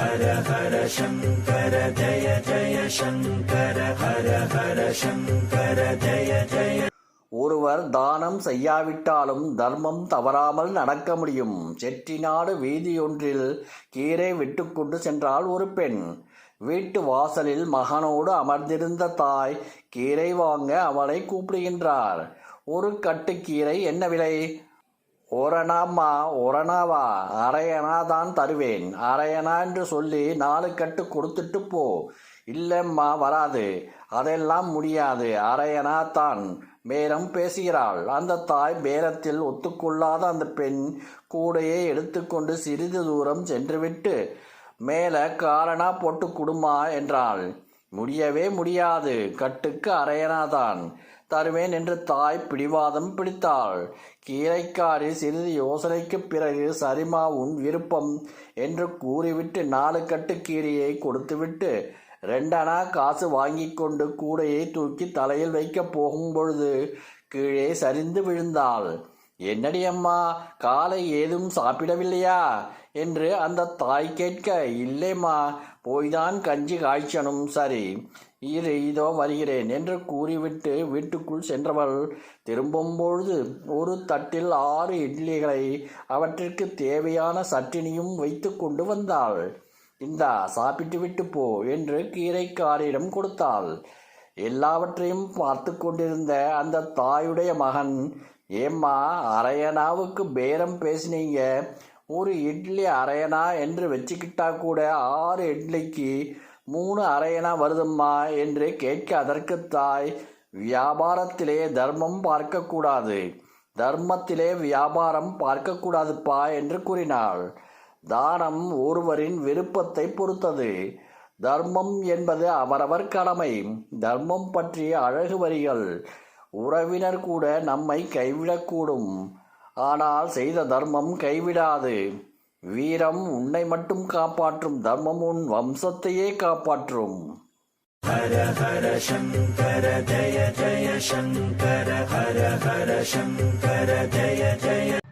ஹர ஹர சங்கர ஜய ஜய சங்கர ஹர ஹர சங்கர ஜய ஜய ஒருவர் தானம் செய்யாவிட்டாலும் தர்மம் தவறாமல் நடக்க முடியும். செட்டிநாடு வீதியொன்றில் கீரை விட்டுக்கொண்டு சென்றால் ஒரு பெண். வீட்டு வாசலில் மகனோடு அமர்ந்திருந்த தாய் கீரை வாங்க அவளை கூப்பிடுகின்றார். ஒரு கட்டு கீரை என்ன விலை? ஒரணாம்மா ஒரணாவா அரையனா தான் தருவேன். அரையணா என்று சொல்லி நாலு கட்டு கொடுத்துட்டு போ. இல்லைம்மா வராது. அதெல்லாம் முடியாது. அரையனா தான். பேரம் பேசுகிறாள். அந்த தாய் பேரத்தில் ஒத்துக்கொள்ளாத அந்த பெண் கூடையை எடுத்துக்கொண்டு சிறிது தூரம் சென்றுவிட்டு மேலே காரணா போட்டு குடுமா என்றாள். முடியவே முடியாது. கட்டுக்கு அரையனாதான் தருவேன் என்று தாய் பிடிவாதம் பிடித்தாள். கீரைக்காரி சிறிது யோசனைக்குப் பிறகு சரிமா உன் விருப்பம் என்று கூறிவிட்டு நாலு கட்டு கீரையை கொடுத்துவிட்டு ரெண்டனா காசு வாங்கி கொண்டு கூடையை தூக்கி தலையில் வைக்கப் போகும் பொழுது கீழே சரிந்து விழுந்தாள். என்னடி அம்மா காலை ஏதும் சாப்பிடவில்லையா? என்று அந்த தாய் கேட்க இல்லைம்மா போய்தான் கஞ்சி காய்ச்சனும் சரி. இரு இதோ வருகிறேன் என்று கூறிவிட்டு வீட்டுக்குள் சென்றவள் திரும்பும் பொழுது ஒரு தட்டில் ஆறு இட்லிகளை அவற்றிற்கு தேவையான சட்டினியும் வைத்து கொண்டு வந்தாள். இந்தா சாப்பிட்டு விட்டு போ என்று கீரைக்காரிடம் கொடுத்தாள். எல்லாவற்றையும் பார்த்து கொண்டிருந்த அந்த தாயுடைய மகன் ஏம்மா அரையனாவுக்கு பேரம் பேசினீங்க. ஒரு இட்லி அரையனா என்று வச்சுக்கிட்டா கூட ஆறு இட்லிக்கு மூணு அரையனா வருதம்மா என்று கேட்க அதற்கு தாய் வியாபாரத்திலே தர்மம் பார்க்கக்கூடாது. தர்மத்திலே வியாபாரம் பார்க்கக்கூடாதுப்பா என்று கூறினாள். தானம் ஒருவரின் விருப்பத்தை பொறுத்தது. தர்மம் என்பது அவரவர் கடமை. தர்மம் பற்றிய அழகு வரிகள். உறவினர் கூட நம்மை கைவிடக்கூடும். ஆனால் செய்த தர்மம் கைவிடாது. வீரம் உன்னை மட்டும் காப்பாற்றும். தர்மம் உன் வம்சத்தையே காப்பாற்றும். ஹர ஹர சங்கர ஜய ஜய சங்கர ஹர ஹர சங்கர ஜய ஜய